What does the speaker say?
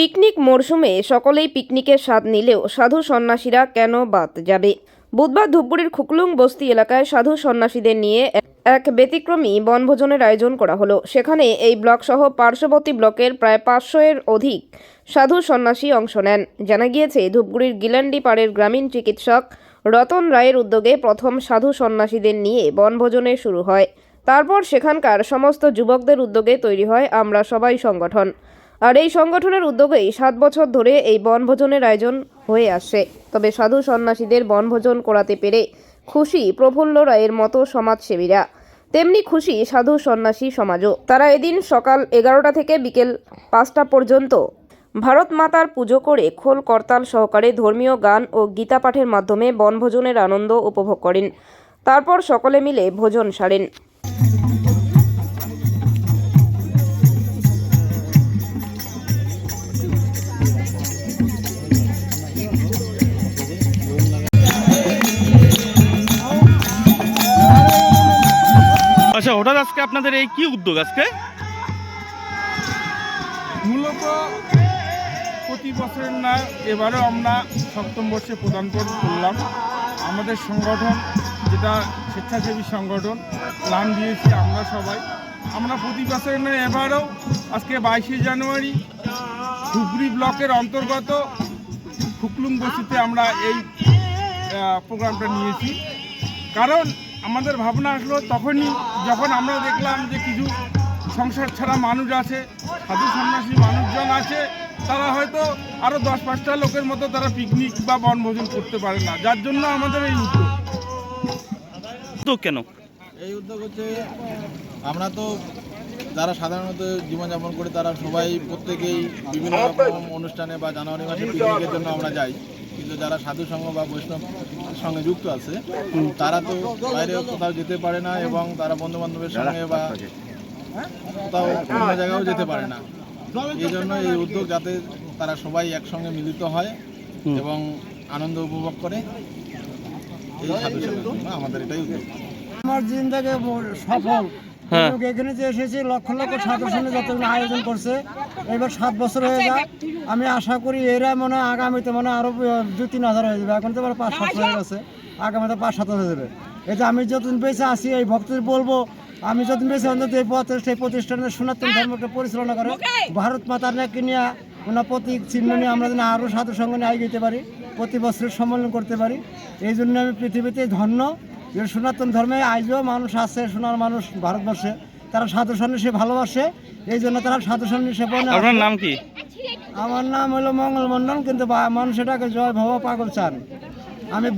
Picnic মরশুমে সকলেই পিকনিকের স্বাদ নিলেও সাধু সন্ন্যাসীরা কেন বাদ যাবে? বুধবার ধূপগুড়ির খুকলুং বস্তি এলাকায় সাধু সন্ন্যাসীদের নিয়ে এক ব্যতিক্রমী বনভোজনের আয়োজন করা হলো। সেখানে এই ব্লক সহ পার্শ্ববর্তী ব্লকের প্রায় পাঁচশো এর অধিক সাধু সন্ন্যাসী অংশ নেন। জানা গিয়েছে, ধূপগুড়ির গিলান্ডি পাড়ের গ্রামীণ চিকিৎসক রতন রায়ের উদ্যোগে প্রথম সাধু সন্ন্যাসীদের নিয়ে বনভোজনের শুরু হয়। তারপর সেখানকার সমস্ত যুবকদের উদ্যোগে তৈরি হয় আমরা সবাই সংগঠন। আর এই সংগঠনের উদ্যোগেই সাত বছর ধরে এই বনভোজনের আয়োজন হয়ে আসে। তবে সাধু সন্ন্যাসীদের বনভোজন করাতে পেরে খুশি প্রফুল্ল রায়ের মতো সমাজসেবীরা। তেমনি খুশি সাধু সন্ন্যাসী সমাজও। তারা এদিন সকাল এগারোটা থেকে বিকেল পাঁচটা পর্যন্ত ভারত মাতার পুজো করে খোল করতাল সহকারে ধর্মীয় গান ও গীতা পাঠের মাধ্যমে বনভোজনের আনন্দ উপভোগ করেন। তারপর সকলে মিলে ভোজন সারেন। আচ্ছা হঠাৎ আজকে আপনাদের এই কি উদ্যোগ আজকে? মূলত প্রতি বছরের না, এবারও আমরা সপ্তম বর্ষে প্রদান কর- করলাম। আমাদের সংগঠন, যেটা স্বেচ্ছাসেবী সংগঠন প্ল্যান দিয়েছি আমরা সবাই। আমরা প্রতি বছরের না, এবারও আজকে বাইশে জানুয়ারি ধুবড়ি ব্লকের অন্তর্গত খুকলুং বস্তিতে আমরা এই প্রোগ্রামটা নিয়েছি। কারণ আমাদের ভাবনা আসলো তখনই যখন আমরা দেখলাম যে কিছু সংসার ছাড়া মানুষ আছে সাধু সন্ন্যাসী মানুষজন আছে তারা হয়তো আরও দশ পাঁচটা লোকের মতো তারা পিকনিক বা বনভোজন করতে পারে না। যার জন্য আমাদের এই উদ্যোগ। উদ্যোগ কেন? এই উদ্যোগ হচ্ছে আমরা তো যারা সাধারণত জীবনযাপন করে তারা সবাই প্রত্যেকেই বিভিন্ন রকম অনুষ্ঠানে বা জানুয়ারি মাসে পিকনিকের জন্য আমরা যাই। কিন্তু যারা সাধু সংঘ বা বৈষ্ণব সঙ্গে যুক্ত আছে তারা তো বাইরে কোথাও যেতে পারে না এবং তারা বন্ধু বান্ধবের সঙ্গে বা কোথাও অন্য জায়গাও যেতে পারে না। এই জন্য এই উদ্যোগ যাতে তারা সবাই একসঙ্গে মিলিত হয় এবং আনন্দ উপভোগ করে এই সাধু আমাদের এটাই উদ্যোগ। আমার জিন্দাকে সফল। হ্যাঁ। কিন্তু এখানে যে এসেছি, লক্ষ লক্ষ ছাত্র সঙ্গে যতগুলো আয়োজন করছে, এবার সাত বছর হয়ে যায় আমি আশা করি এরা মনে হয় আগামীতে মনে হয় আরও দু তিন হাজার হয়ে যাবে। এখন তো মানে পাঁচ, সাত হয়ে গেছে। আগামীতে পাঁচ, সাত হয়ে যাবে। যে আমি যতদিন বেঁচে আছি, এই ভক্তদের বলব, আমি যতদিন বেঁচে অন্তত এই পথে, সেই প্রতিষ্ঠানের সনাতন ধর্মকে পরিচালনা করে। ভারত মাতার নাকি নিয়ে ওনার প্রতীক চিহ্ন নিয়ে আমরা যেন আরও সাধু সঙ্গে নিয়ে এগিয়ে পারি, প্রতি বছরের সম্মেলন করতে পারি। এই জন্য আমি পৃথিবীতে ধন্য। যে সনাতন ধর্মে আইজও মানুষ আছে সোনার মানুষ ভারতবর্ষে। তারা সাধু সন্ন্যাসী ভালোবাসে এই জন্য তারা সাধু সন্ন্যাসী আপনার নাম কি? আমার নাম হলো মঙ্গল মন্ডল কিন্তু মানুষ এটাকে জয় ভবা পাগল চান। আমি